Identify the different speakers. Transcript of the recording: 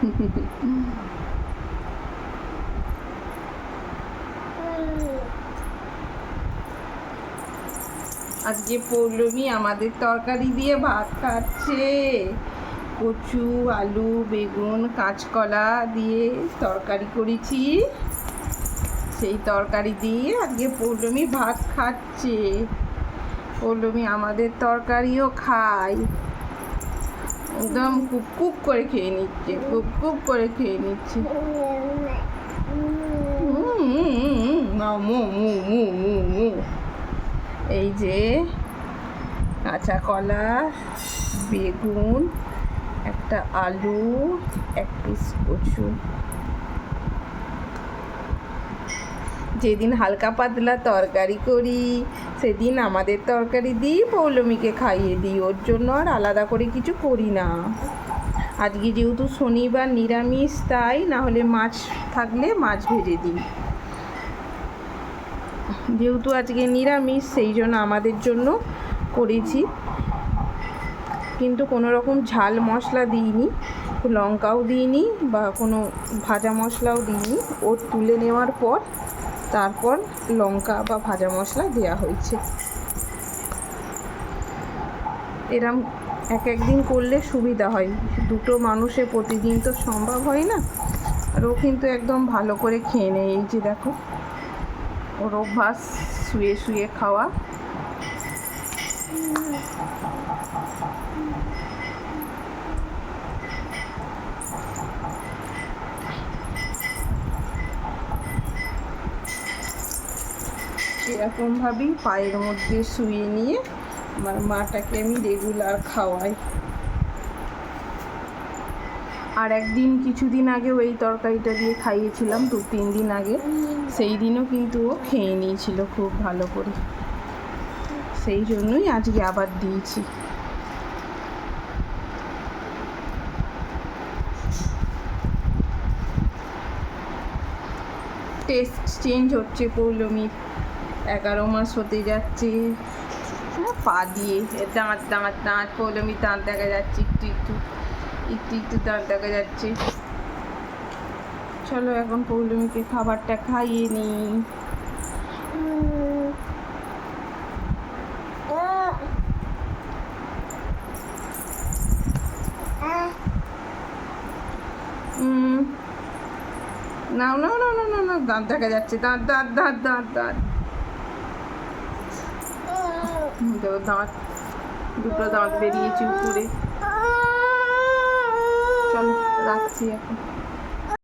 Speaker 1: আজকে পৌলমী আমাদের তরকারি দিয়ে ভাত খাচ্ছে। কচু, আলু, বেগুন, কাঁচকলা দিয়ে তরকারি করেছি। সেই তরকারি দিয়ে আজকে পৌলমী ভাত খাচ্ছে। পৌলমী আমাদের তরকারিও খায়। একদম কুপ করে খেয়ে নিচ্ছে কুপ করে খেয়ে নিচ্ছে এই যে কাঁচা কলা বেগুন একটা আলু এক পিস কচু যেদিন হালকা পাতলা তরকারি করি সেদিন আমাদের তরকারি দিই পৌলমীকে খাইয়ে দিই, ওর জন্য আর আলাদা করে কিছু করি না। আজকে যেহেতু শনিবার নিরামিষ, তাই না হলে মাছ থাকলে মাছ ভেজে দিই। যেহেতু আজকে নিরামিষ, সেই জন্য আমাদের জন্য করেছি। কিন্তু কোনো রকম ঝাল মশলা দিইনি, লঙ্কাও দিইনি বা কোনো ভাজা মশলাও দিইনি। ও তুলে নেওয়ার পর তারপর লঙ্কা বা ভাজা মশলা দেওয়া হয়েছে। এরম এক একদিন করলে সুবিধা হয়। দুটো মানুষে প্রতিদিন তো সম্ভব হয় না। আর ও কিন্তু একদম ভালো করে খেয়ে নেয়। এই যে দেখো, ওর অভ্যাস শুয়ে শুয়ে খাওয়া। এরকমভাবেই পায়ের মধ্যে শুয়ে নিয়ে আমার মাটাকে আমি রেগুলার খাওয়াই। আর একদিন কিছুদিন আগেও এই তরকারিটা দিয়ে খাইয়েছিলাম, দু তিন দিন আগে। সেই দিনও কিন্তু ও খেয়ে নিয়েছিল খুব ভালো করে। সেই জন্যই আজকে আবার দিয়েছি। টেস্ট চেঞ্জ হচ্ছে পৌলমীর এগারো মাস হতে যাচ্ছে। পা দিয়ে দাঁত দাঁত দাঁত পৌলমীর দাঁত দেখা যাচ্ছে, একটু একটু একটু একটু দাঁত দেখা যাচ্ছে। চলো এখন পৌলমিকে খাবারটা খাইয়ে নিই। নাও নাও নাও নাও নাও দাঁত দেখা যাচ্ছে দাঁত দাঁত দাঁত দাঁত দাঁত। দেখো দাঁত দুটো দাঁত বেরিয়েছে উপরে। চল রাখছি এখন।